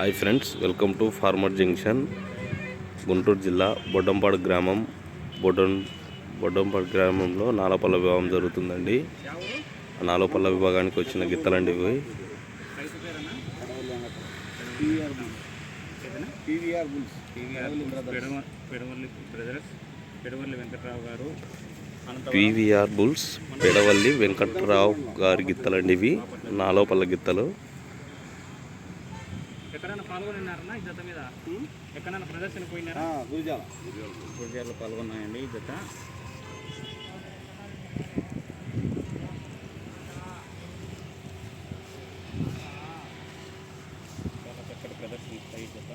Hi friends welcome to farmer junction Guntur జిల్లా బొడ్డంపాడు గ్రామం. బొడ్డం బొడ్డంపాడు గ్రామంలో నాలపల్ల వివాహం జరుగుతుందండి. నాలపల్ల విభాగానికి వచ్చిన గిత్తలండి ఇవి. పీవీఆర్ బుల్స్ పీవీఆర్ వెంకట్రావు గారు బుల్స్ పెడవల్లి వెంకట్రావు గారి గిత్తలండి ఇవి. నాలోపల్ల గిత్తలు. ఎక్కడైనా పాల్గొన్నారన్నా ఈ జత మీద? ఎక్కడైనా ప్రదర్శన పోయినారా? గురిజాల. గురిజాల్లో పాల్గొన్నాయండి ఈ జత. చాలా చక్కటి ప్రదర్శన ఇస్తాయి ఈ జత.